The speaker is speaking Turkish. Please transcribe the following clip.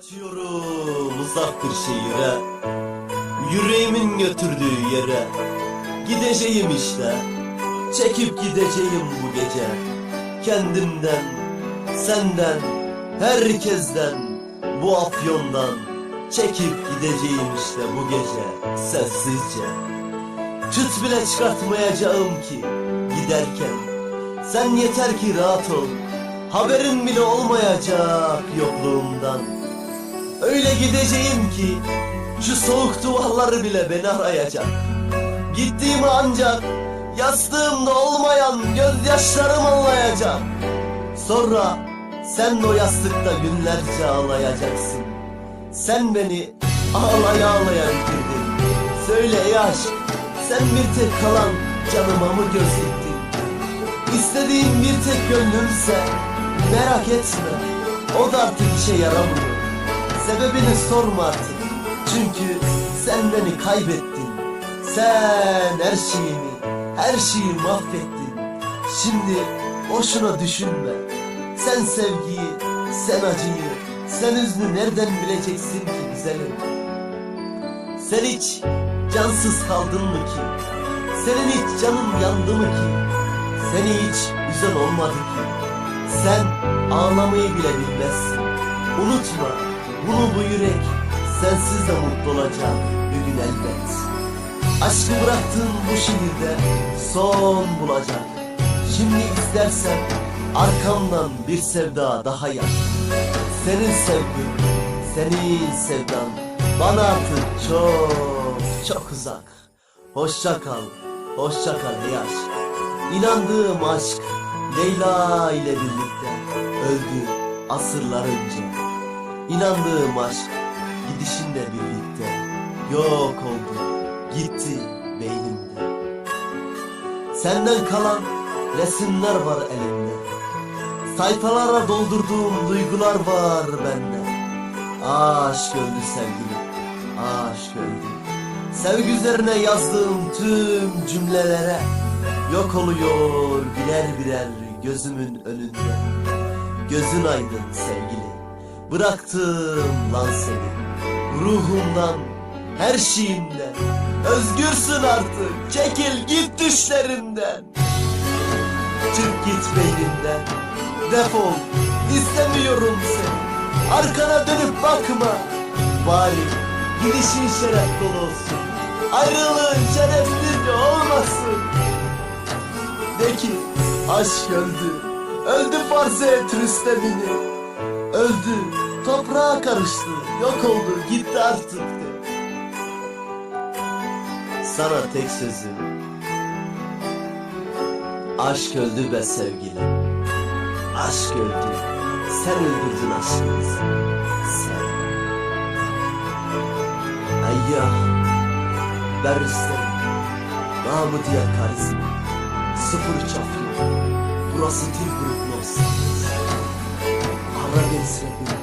Kaçıyorum uzak bir şehire. Yüreğimin götürdüğü yere. Gideceğim işte. Çekip gideceğim bu gece. Kendimden Senden Herkesten Bu afyondan Çekip gideceğim işte bu gece Sessizce. Çıt bile çıkartmayacağım ki Giderken. Sen yeter ki rahat ol. Haberin bile olmayacak yokluğumdan Öyle gideceğim ki şu soğuk duvarları bile beni arayacak. Gittiğimi ancak yastığımda olmayan gözyaşlarım anlayacak. Sonra sen de o yastıkta günlerce ağlayacaksın. Sen beni ağlaya ağlaya bitirdin. Söyle ey aşk sen bir tek kalan canıma mı gözettin? İstediğin bir tek gönlümse merak etme o da artık işe yaramıyor. Sebebini sorma artık. Çünkü sen beni kaybettin. Sen her şeyimi, her şeyi mahvettin. Şimdi boşuna düşünme. Sen sevgiyi, sen acıyı, sen üznü nereden bileceksin ki güzelim? Sen hiç cansız kaldın mı ki? Senin hiç canın yandı mı ki? Seni hiç üzen olmadı ki? Sen ağlamayı bile bilmezsin. Unutma bunu bu yürek sensiz de mutlu olacak bir gün elbet. Aşkı bıraktığın bu şehirde son bulacak. Şimdi istersen arkamdan bir sevda daha yak. Senin sevgin, senin sevdan bana artık çok çok uzak. Hoşça kal, hoşça kal ey aşk. İnandığım aşk Leyla ile birlikte öldü asırlar önce. İnandığım aşk gidişinle birlikte yok oldu, gitti beynimde. Senden kalan resimler var elimde. Sayfalara doldurduğum duygular var bende. Aşk öldü sevgilim, aşk öldü. Sevgi üzerine yazdığım tüm cümlelere yok oluyor birer birer gözümün önünde. Gözün aydın sevgili. Bıraktım lan seni. Ruhumdan, her şeyimden. Özgürsün artık. Çekil git düşlerimden. Çık git beynimden. Defol. İstemiyorum seni. Arkana dönüp bakma. Bari gidişin şeref dolu olsun. Ayrılığın şerefsizce olmasın. De ki aşk öldü. Öldü farz et Rüstem'ini. Öldü. Toprağa karıştı. Yok oldu. Gitti artık. Sana tek sözüm. Aşk öldü be sevgilim. Aşk öldü. Sen öldürdün aşkımızı. Sen. Ayya. Ben Rüstem. Namı diğer karizma. Sıfır çafıyor. Burası Tilburg Los. Radiação.